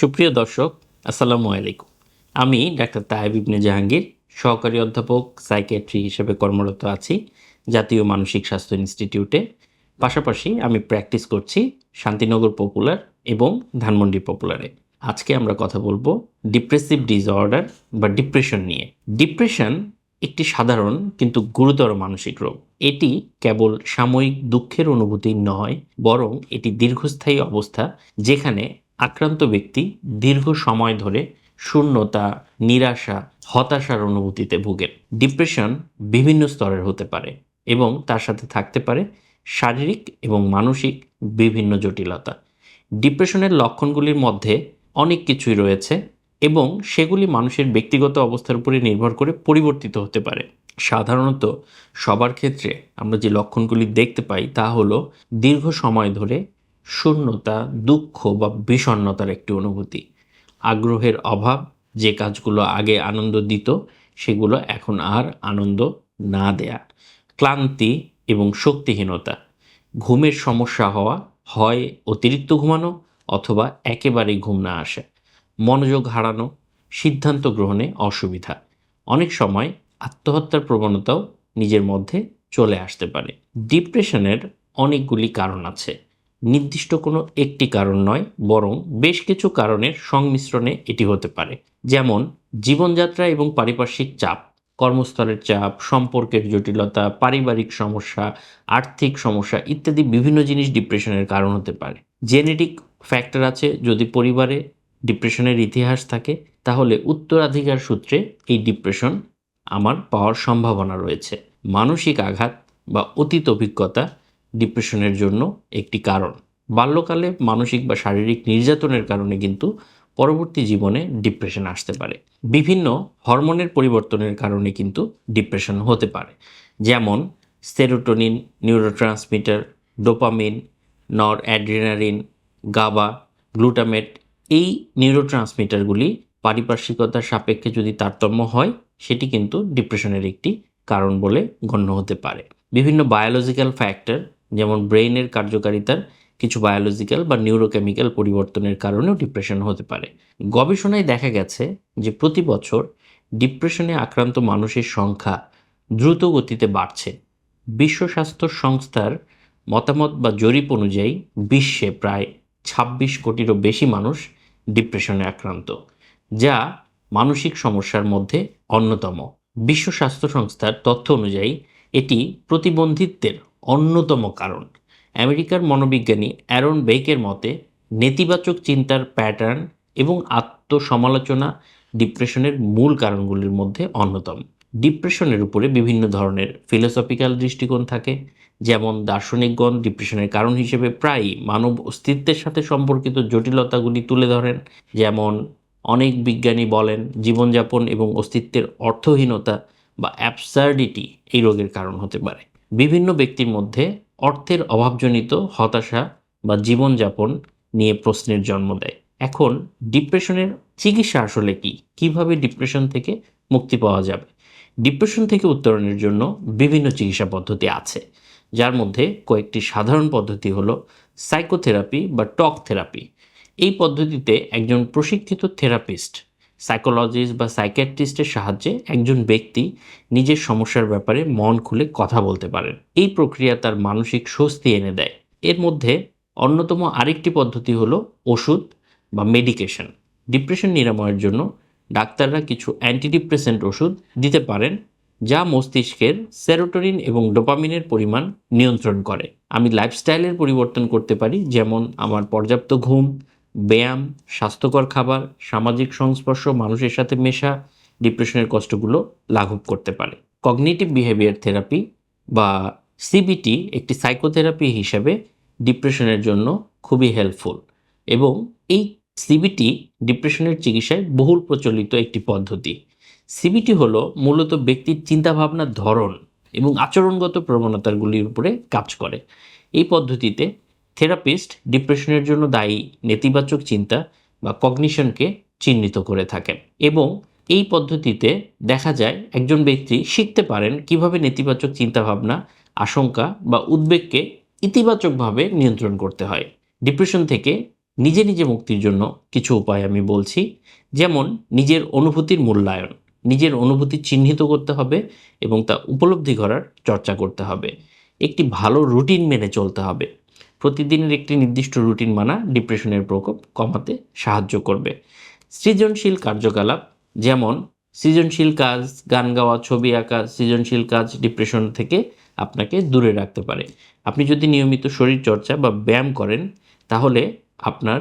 সুপ্রিয় দর্শক, আসসালামু আলাইকুম। আমি ডাক্তার তাহেব ইবনে জাহাঙ্গীর, সহকারী অধ্যাপক, সাইকিয়াট্রি হিসেবে কর্মরত আছি জাতীয় মানসিক স্বাস্থ্য ইনস্টিটিউটে। পাশাপাশি আমি প্র্যাকটিস করছি শান্তিনগর পপুলার এবং ধানমন্ডি পপুলারে। আজকে আমরা কথা বলব ডিপ্রেসিভ ডিসঅর্ডার বা ডিপ্রেশন নিয়ে। ডিপ্রেশন একটি সাধারণ কিন্তু গুরুতর মানসিক রোগ। এটি কেবল সাময়িক দুঃখের অনুভূতি নয়, বরং এটি দীর্ঘস্থায়ী অবস্থা যেখানে আক্রান্ত ব্যক্তি দীর্ঘ সময় ধরে শূন্যতা, নিরাশা, হতাশার অনুভূতিতে ভুগেন। ডিপ্রেশন বিভিন্ন স্তরের হতে পারে এবং তার সাথে থাকতে পারে শারীরিক এবং মানসিক বিভিন্ন জটিলতা। ডিপ্রেশনের লক্ষণগুলির মধ্যে অনেক কিছুই রয়েছে এবং সেগুলি মানুষের ব্যক্তিগত অবস্থার উপরে নির্ভর করে পরিবর্তিত হতে পারে। সাধারণত সবার ক্ষেত্রে আমরা যে লক্ষণগুলি দেখতে পাই তা হলো দীর্ঘ সময় ধরে শূন্যতা, দুঃখ বা বিষণ্ণতার একটি অনুভূতি। আগ্রহের অভাব, যে কাজগুলো আগে আনন্দ দিত, সেগুলো এখন আর আনন্দ না দেয়া। ক্লান্তি এবং শক্তিহীনতা। ঘুমের সমস্যা হওয়া, হয় অতিরিক্ত ঘুমানো অথবা একেবারেই ঘুম না আসা। মনোযোগ হারানো, সিদ্ধান্ত গ্রহণে অসুবিধা। অনেক সময় আত্মহত্যার প্রবণতাও নিজের মধ্যে চলে আসতে পারে। ডিপ্রেশনের অনেকগুলি কারণ আছে। নির্দিষ্ট কোনো একটি কারণ নয়, বরং বেশ কিছু কারণের সংমিশ্রণে এটি হতে পারে। যেমন, জীবনযাত্রা এবং পারিপার্শ্বিক চাপ, কর্মস্থলের চাপ, সম্পর্কের জটিলতা, পারিবারিক সমস্যা, আর্থিক সমস্যা ইত্যাদি বিভিন্ন জিনিস ডিপ্রেশনের কারণ হতে পারে। জেনেটিক ফ্যাক্টর আছে, যদি পরিবারে ডিপ্রেশনের ইতিহাস থাকে, তাহলে উত্তরাধিকার সূত্রে এই ডিপ্রেশন আমার পাওয়ার সম্ভাবনা রয়েছে। মানসিক আঘাত বা অতীত অভিজ্ঞতা ডিপ্রেশনের জন্য একটি কারণ। বাল্যকালে মানসিক বা শারীরিক নির্যাতনের কারণে কিন্তু পরবর্তী জীবনে ডিপ্রেশন আসতে পারে। বিভিন্ন হরমোনের পরিবর্তনের কারণে কিন্তু ডিপ্রেশন হতে পারে। যেমন সেরোটোনিন, নিউরোট্রান্সমিটার, ডোপামিন নর অ্যাড্রিনারিন গাবা, গ্লুটামেট এই নিউরোট্রান্সমিটারগুলি পারিপার্শ্বিকতার সাপেক্ষে যদি তারতম্য হয়, সেটি কিন্তু ডিপ্রেশনের একটি কারণ বলে গণ্য হতে পারে। বিভিন্ন বায়োলজিক্যাল ফ্যাক্টর যেমন ব্রেইনের কার্যকারিতার কিছু বায়োলজিক্যাল বা নিউরোকেমিক্যাল পরিবর্তনের কারণেও ডিপ্রেশন হতে পারে। গবেষণায় দেখা গেছে যে প্রতি বছর ডিপ্রেশনে আক্রান্ত মানুষের সংখ্যা দ্রুত গতিতে বাড়ছে। বিশ্ব স্বাস্থ্য সংস্থার মতামত বা জরিপ অনুযায়ী বিশ্বে প্রায় ছাব্বিশ কোটিরও বেশি মানুষ ডিপ্রেশনে আক্রান্ত, যা মানসিক সমস্যার মধ্যে অন্যতম। বিশ্ব স্বাস্থ্য সংস্থার তথ্য অনুযায়ী এটি প্রতিবন্ধিত্বের অন্যতম কারণ। আমেরিকার মনোবিজ্ঞানী অ্যারন বেকের মতে, নেতিবাচক চিন্তার প্যাটার্ন এবং আত্মসমালোচনা ডিপ্রেশনের মূল কারণগুলির মধ্যে অন্যতম। ডিপ্রেশনের উপরে বিভিন্ন ধরনের ফিলোসফিক্যাল দৃষ্টিকোণ থাকে, যেমন দার্শনিকগণ ডিপ্রেশনের কারণ হিসেবে প্রায়ই মানব অস্তিত্বের সাথে সম্পর্কিত জটিলতাগুলি তুলে ধরেন, যেমন অনেক বিজ্ঞানী বলেন, জীবনযাপন এবং অস্তিত্বের অর্থহীনতা বা অ্যাবসার্ডিটি এই রোগের কারণ হতে পারে। বিভিন্ন ব্যক্তির মধ্যে অর্থের অভাবজনিত হতাশা বা জীবনযাপন নিয়ে প্রশ্নের জন্ম দেয়। এখন ডিপ্রেশনের চিকিৎসা আসলে কি? কীভাবে ডিপ্রেশন থেকে মুক্তি পাওয়া যাবে? ডিপ্রেশন থেকে উত্তরণের জন্য বিভিন্ন চিকিৎসা পদ্ধতি আছে, যার মধ্যে কয়েকটি সাধারণ পদ্ধতি হলো সাইকোথেরাপি বা টক থেরাপি। এই পদ্ধতিতে একজন প্রশিক্ষিত থেরাপিস্ট সাইকোলজিস্ট বা সাইকিয়াট্রিস্টের সাহায্যে একজন ব্যক্তি নিজের সমস্যার ব্যাপারে মন খুলে কথা বলতে পারেন। এই প্রক্রিয়া তার মানসিক স্বস্তি এনে দেয়। এর মধ্যে অন্যতম আরেকটি পদ্ধতি হলো ওষুধ বা মেডিকেশন ডিপ্রেশন নিরাময়ের জন্য ডাক্তাররা কিছু অ্যান্টিডিপ্রেসেন্ট ওষুধ দিতে পারেন, যা মস্তিষ্কের সেরোটোনিন এবং ডোপামিনের পরিমাণ নিয়ন্ত্রণ করে। আমি লাইফস্টাইলের পরিবর্তন করতে পারি, যেমন আমার পর্যাপ্ত ঘুম ব্যায়াম, স্বাস্থ্যকর খাবার, সামাজিক সংস্পর্শ, মানুষের সাথে মেশা, ডিপ্রেশনের কষ্টগুলো লাঘব করতে পারে। কগনিটিভ বিহেভিয়ার থেরাপি বা সিবিটি একটি সাইকোথেরাপি হিসাবে ডিপ্রেশনের জন্য খুবই হেল্পফুল এবং এই সিবিটি ডিপ্রেশনের চিকিৎসায় বহুল প্রচলিত একটি পদ্ধতি। সিবিটি হলো মূলত ব্যক্তির চিন্তাভাবনার ধরন এবং আচরণগত প্রবণতাগুলির উপরে কাজ করে। এই পদ্ধতিতে থেরাপিস্ট ডিপ্রেশনের জন্য দায়ী নেতিবাচক চিন্তা বা কগনিশনকে চিহ্নিত করে থাকেন এবং এই পদ্ধতিতে দেখা যায় একজন ব্যক্তি শিখতে পারেন কীভাবে নেতিবাচক চিন্তাভাবনা, আশঙ্কা বা উদ্বেগকে ইতিবাচকভাবে নিয়ন্ত্রণ করতে হয়। ডিপ্রেশন থেকে নিজে নিজে মুক্তির জন্য কিছু উপায় আমি বলছি। যেমন, নিজের অনুভূতির মূল্যায়ন, নিজের অনুভূতি চিহ্নিত করতে হবে এবং তা উপলব্ধি করার চর্চা করতে হবে। একটি ভালো রুটিন মেনে চলতে হবে। প্রতিদিনের একটি নির্দিষ্ট রুটিন মানা ডিপ্রেশনের প্রকোপ কমাতে সাহায্য করবে। সৃজনশীল কার্যকলাপ, যেমন সৃজনশীল কাজ, গান গাওয়া, ছবি আঁকা, সৃজনশীল কাজ, ডিপ্রেশন থেকে আপনাকে দূরে রাখতে পারে। আপনি যদি নিয়মিত শরীর চর্চা বা ব্যায়াম করেন, তাহলে আপনার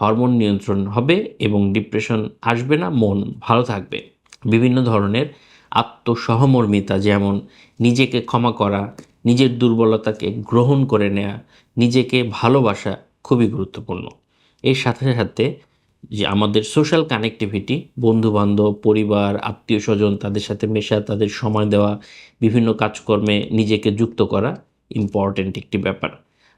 হরমোন নিয়ন্ত্রণ হবে এবং ডিপ্রেশন আসবে না, মন ভালো থাকবে। বিভিন্ন ধরনের আত্মসহমর্মিতা, যেমন নিজেকে ক্ষমা করা নিজের দুর্বলতাকে গ্রহণ করে নেওয়া নিজেকে ভালোবাসা খুবই গুরুত্বপূর্ণ। এর সাথে সাথে যে আমাদের সোশ্যাল কানেক্টিভিটি বন্ধুবান্ধব, পরিবার আত্মীয় স্বজন তাদের সাথে মেশা, তাদের সময় দেওয়া, বিভিন্ন কাজকর্মে নিজেকে যুক্ত করা ইম্পর্ট্যান্ট একটি ব্যাপার।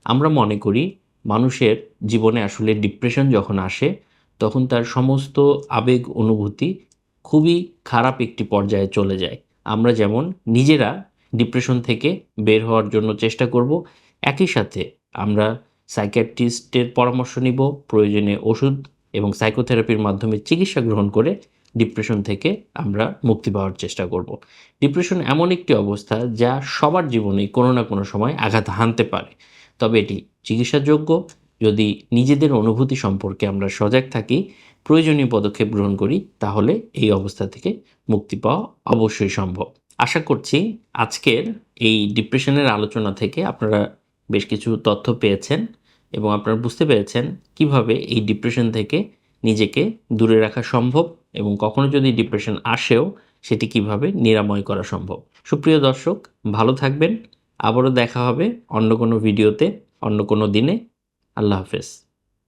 আমরা মনে করি মানুষের জীবনে আসলে ডিপ্রেশন যখন আসে, তখন তার সমস্ত আবেগ অনুভূতি খুবই খারাপ একটি পর্যায়ে চলে যায়। আমরা যেমন নিজেরা ডিপ্রেশন থেকে বের হওয়ার জন্য চেষ্টা করব। একই সাথে আমরা সাইকিয়াট্রিস্টের পরামর্শ নিব, প্রয়োজনে ওষুধ এবং সাইকোথেরাপির মাধ্যমে চিকিৎসা গ্রহণ করে ডিপ্রেশন থেকে আমরা মুক্তি পাওয়ার চেষ্টা করব। ডিপ্রেশন এমন একটি অবস্থা যা সবার জীবনেই কোনো না কোনো সময় আঘাত হানতে পারে। তবে এটি চিকিৎসাযোগ্য। যদি নিজেদের অনুভূতি সম্পর্কে আমরা সজাগ থাকি, প্রয়োজনীয় পদক্ষেপ গ্রহণ করি, তাহলে এই অবস্থা থেকে মুক্তি পাওয়া অবশ্যই সম্ভব। আশা করছি আজকের এই ডিপ্রেশনের আলোচনা থেকে আপনারা বেশ কিছু তথ্য পেয়েছেন এবং আপনারা বুঝতে পেরেছেন কীভাবে এই ডিপ্রেশন থেকে নিজেকে দূরে রাখা সম্ভব এবং কখনো যদি ডিপ্রেশন আসেও সেটি কীভাবে নিরাময় করা সম্ভব। সুপ্রিয় দর্শক, ভালো থাকবেন। আবারও দেখা হবে অন্য কোনো ভিডিওতে, অন্য কোনো দিনে। আল্লাহ হাফেজ।